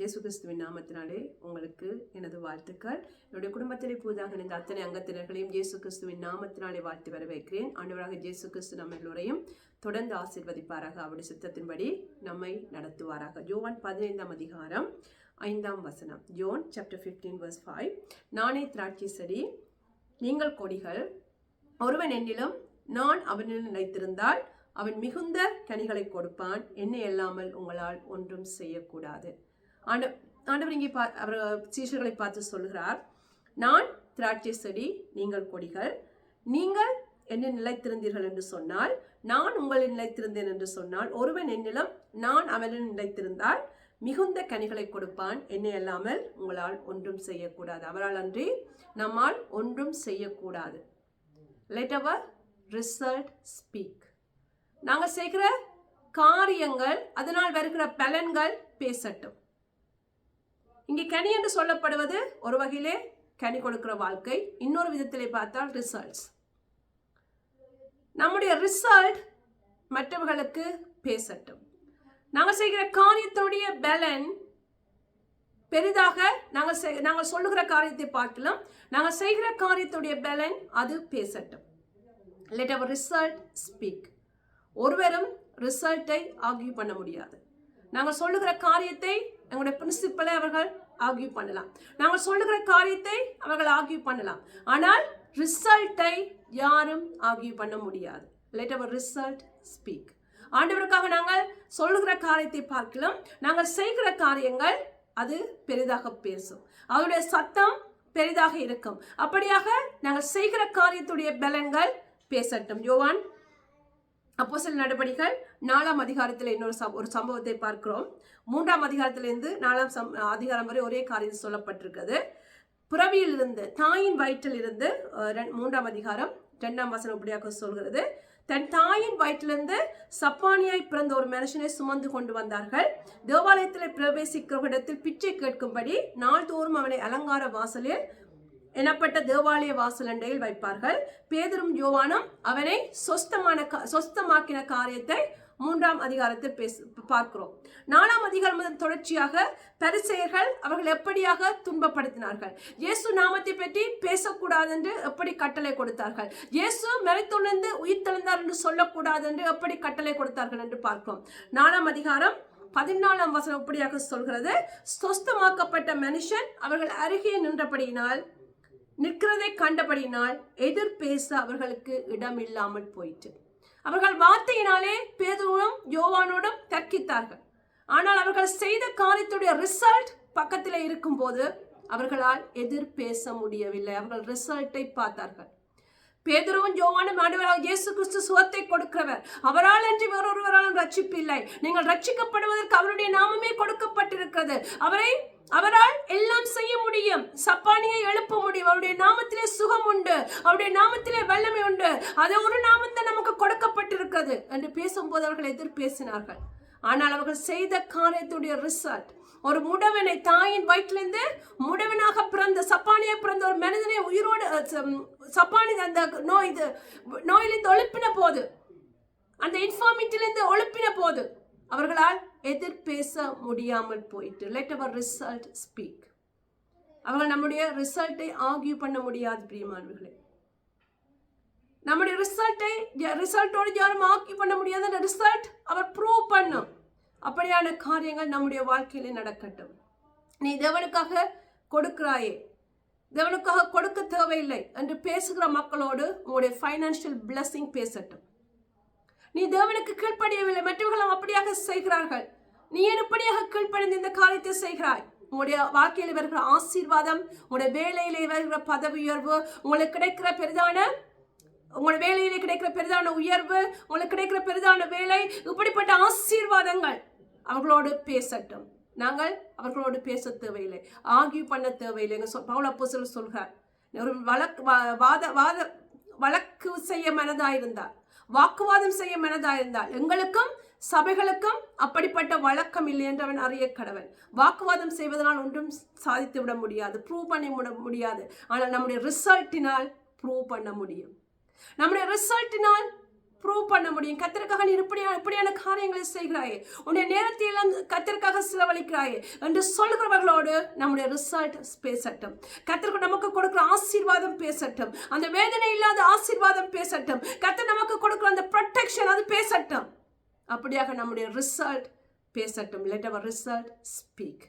இயேசு கிறிஸ்துவின் நாமத்தினாலே உங்களுக்கு எனது வாழ்த்துக்கள். என்னுடைய குடும்பத்திலே புதிதாக இணைந்த அத்தனை அங்கத்தினர்களையும் இயேசு கிறிஸ்துவின் நாமத்தினாலே வாழ்த்து வரவேற்கிறேன். ஆண்டவராக இயேசு கிறிஸ்து நம்ம எல்லோரையும் தொடர்ந்து ஆசீர்வதிப்பாராக. அவருடைய சித்தத்தின்படி நம்மை நடத்துவாராக. ஜோவான் பதினைந்தாம் அதிகாரம் ஐந்தாம் வசனம். John chapter fifteen verse five நானே திராட்சை செடி நீங்கள் கொடிகள். ஒருவன் என்னிலும் நான் அவனில் நிலைத்திருந்தால் அவன் மிகுந்த கனிகளை கொடுப்பான். என்னை இல்லாமல் உங்களால் ஒன்றும் செய்யக்கூடாது. ஆண்ட ஆண்டவர் இங்கே பா அவர் சீஷர்களை பார்த்து சொல்கிறார் நான் திராட்சை செடி நீங்கள் கொடிகள். நீங்கள் என்ன நிலைத்திருந்தீர்கள் என்று சொன்னால் நான் உங்களில் நிலைத்திருந்தேன் என்று சொன்னால் ஒருவன் என்னிலும் நான் அவனில் நிலைத்திருந்தால் மிகுந்த கனிகளை கொடுப்பான். என்னை அல்லாமல் உங்களால் ஒன்றும் செய்யக்கூடாது. அவரால் அன்றி நம்மால் ஒன்றும் செய்யக்கூடாது. லெட் அவர் ரிசல்ட் ஸ்பீக் நாங்கள் செய்கிற காரியங்கள் அதனால் வருகிற பலன்கள் பேசட்டும். இங்கே கனி என்று சொல்லப்படுவது ஒரு வகையிலே கனி கொடுக்கிற வாழ்க்கை. இன்னொரு விதத்திலே பார்த்தால் ரிசல்ட்ஸ் நம்முடைய ரிசல்ட் மற்றவர்களுக்கு பேசட்டும். நாங்கள் செய்கிற காரியத்துடைய பலன் பெரிதாக நாங்கள் செய் நாங்கள் சொல்லுகிற காரியத்தை பார்க்கலாம். நாங்கள் செய்கிற காரியத்துடைய பலன் அது பேசட்டும். லெட் அவர் ரிசல்ட் ஸ்பீக் ஒருவரும் ரிசல்ட்டை ஆர்கியூ பண்ண முடியாது. நாங்கள் சொல்லுகிற காரியத்தை எங்களுடைய பிரின்சிப்பலை அவர்கள் ஆர்கியூ பண்ணலாம். நாங்கள் சொல்லுகிற காரியத்தை அவர்கள் ஆர்கியூ பண்ணலாம். ஆனால் ரிசல்ட்டை யாரும் ஆர்கியூ பண்ண முடியாது. லெட் அவர் ரிசல்ட் ஸ்பீக் ஆண்டவருக்காக நாங்கள் சொல்லுகிற காரியத்தை பார்க்கலாம். நாங்கள் செய்கிற காரியங்கள் அது பெரிதாக பேசும். அவருடைய சத்தம் பெரிதாக இருக்கும். அப்படியாக நாங்கள் செய்கிற காரியத்துடைய பலன்கள் பேசட்டும். யோவான் அப்போ சில நடவடிக்கைகள் நாலாம் அதிகாரத்தில் இன்னொரு சம் ஒரு சம்பவத்தை பார்க்கிறோம். மூன்றாம் அதிகாரத்திலிருந்து நாலாம் சம் அதிகாரம் வரை ஒரே காரியம் சொல்லப்பட்டிருக்கிறது. புறவியிலிருந்து தாயின் வயிற்றில் இருந்து ரெண்- மூன்றாம் அதிகாரம் ரெண்டாம் வசனம் இப்படியாக சொல்கிறது. தன் தாயின் வயிற்றிலிருந்து சப்பானியாய் பிறந்த ஒரு மனுஷனை சுமந்து கொண்டு வந்தார்கள். தேவாலயத்தில் பிரவேசிக்கிற இடத்தில் பிச்சை கேட்கும்படி நாள்தோறும் அவனை அலங்கார வாசலில் எனப்பட்ட தேவாலய வாசலண்டையில் வைப்பார்கள். பேதரும் யோவானும் அவனை சொஸ்தமான கா- சொஸ்தமாக்கின காரியத்தை மூன்றாம் அதிகாரத்தில் பேச பார்க்கிறோம். நாலாம் அதிகாரம் முதல் தொடர்ச்சியாக பரிசெயர்கள் அவர்கள் எப்படியாக துன்பப்படுத்தினார்கள்? இயேசு நாமத்தை பற்றி பேசக்கூடாது என்று எப்படி கட்டளை கொடுத்தார்கள்? இயேசு மறைத்துணர்ந்து உயிர் தெழுந்தார் என்று சொல்லக்கூடாது என்று எப்படி கட்டளை கொடுத்தார்கள் என்று பார்க்கிறோம். நாலாம் அதிகாரம் பதினாலாம் வசனம் இப்படியாக சொல்கிறது? சொஸ்தமாக்கப்பட்ட மனுஷன் அவர்கள் அருகே நின்றபடியினால் நிற்கிறதை கண்டபடியினால் எதிர் பேச அவர்களுக்கு இடம் இல்லாமல் போயிற்று. அவர்கள் வார்த்தையினாலே பேதுருவும் யோவானோடும் தர்க்கித்தார்கள். ஆனால் அவர்கள் செய்த காரியத்துடைய ரிசல்ட் பக்கத்தில் இருக்கும்போது அவர்களால் எதிர் பேச முடியவில்லை. அவர்கள் ரிசல்ட்டை பார்த்தார்கள். பேதுருவும் யோவானும் ஆண்டவராக இயேசு கிறிஸ்து சுகத்தை கொடுக்கிறவர். அவரால் அன்றி வேறொருவராலும் ரட்சிப்பு இல்லை நீங்கள் ரட்சிக்கப்படுவதற்கு அவருடைய நாமமே கொடுக்கப்பட்டிருக்கிறது. அவரை அவரால் எல்லாம் செய்ய எழுப்ப முடியும். அவருடைய நாமத்திலே சுகம் உண்டு. அவருடைய நாமத்திலே வல்லமை உண்டு. அது ஒரு நாமத்தை நமக்கு கொடுக்கப்பட்டிருக்கிறது என்று பேசும்போது அவர்கள் எதிர் பேசினார்கள் ஆனால் அவர்கள் செய்த காரியத்துடைய ரிசல்ட் ஒரு முடவனை தாயின் வயிற்றிலிருந்து முடவனாக பிறந்த சப்பானியை பிறந்த ஒரு மனிதனை உயிரோடு சம், சப்பானி அந்த நோய் இது நோயிலிருந்து ஒழுப்பின போது அந்த இன்ஃபார்மிட்டிலிருந்து ஒழுப்பின போது அவர்களால் எதிர் பேச முடியாமல் போயிட்டு லெட் அவர் ரிசல்ட் ஸ்பீக் அவர்கள் நம்முடைய ரிசல்ட்டை ஆர்கியூ பண்ண முடியாது பிரியமானவர்களே. நம்முடைய ரிசல்ட்டை ரிசல்ட்டோடு யாரும் ஆர்கியூ பண்ண முடியாது. அந்த ரிசல்ட் அவர் ப்ரூவ் பண்ணும். அப்படியான காரியங்கள் நம்முடைய வாழ்க்கையிலே நடக்கட்டும். நீ தேவனுக்காக கொடுக்கிறாயே. தேவனுக்காக கொடுக்க தேவையில்லை என்று பேசுகிற மக்களோடு உங்களுடைய ஃபைனான்ஷியல் பிளஸ்ஸிங் பேசட்டும். நீ தேவனுக்கு கீழ்ப்படியவில்லை. மற்றவர்களும் அப்படியாக செய்கிறார்கள். நீ ஏன் இப்படியாக கீழ்ப்படிந்து இந்த காரியத்தை செய்கிறாய்? உங்களுடைய வாழ்க்கையில் வருகிற ஆசீர்வாதம் உங்களுடைய வேலையிலே வருகிற பதவி உயர்வு உங்களுக்கு கிடைக்கிற பெரிதான உங்களோட வேலையிலே கிடைக்கிற பெரிதான உயர்வு உங்களுக்கு கிடைக்கிற பெரிதான வேலை இப்படிப்பட்ட ஆசீர்வாதங்கள் அவர்களோடு பேசட்டும். நாங்கள் அவர்களோடு பேச தேவையில்லை. ஆகியூ பண்ண தேவையில்லை எங்கள் சொல் பவுல் அப்போஸ்தலர் சொல்கிறார். ஒரு வழக்கு வா- வாத வாத வழக்கு செய்ய மனதாயிருந்தார். வாக்குவாதம் செய்ய மனதாயிருந்தால் எங்களுக்கும் சபைகளுக்கும் அப்படிப்பட்ட வழக்கம் இல்லை என்று அவன் அறிய கடவன். வாக்குவாதம் செய்வதனால் ஒன்றும் சாதித்து விட முடியாது ப்ரூவ் பண்ணி விட முடியாது. ஆனால் நம்முடைய ரிசல்ட்டினால் ப்ரூவ் பண்ண முடியும். நம்முடைய ரிசல்ட்டினால் ப்ரூவ் பண்ண முடியும். கத்திற்காக நீ இப்படியான இப்படியான காரியங்களை செய்கிறாயே. உன்னுடைய நேரத்தை எல்லாம் கத்திற்காக செலவழிக்கிறாயே என்று சொல்கிறவர்களோடு நம்முடைய ரிசல்ட் பேசட்டும். கத்திற்கு நமக்கு கொடுக்குற ஆசீர்வாதம் பேசட்டும். அந்த வேதனை இல்லாத ஆசீர்வாதம் பேசட்டும். கத்தர் நமக்கு கொடுக்குற அந்த ப்ரொடெக்ஷன் அது பேசட்டும். அப்படியாக நம்முடைய ரிசல்ட் பேசட்டும். லெட் அவர் ரிசல்ட் ஸ்பீக்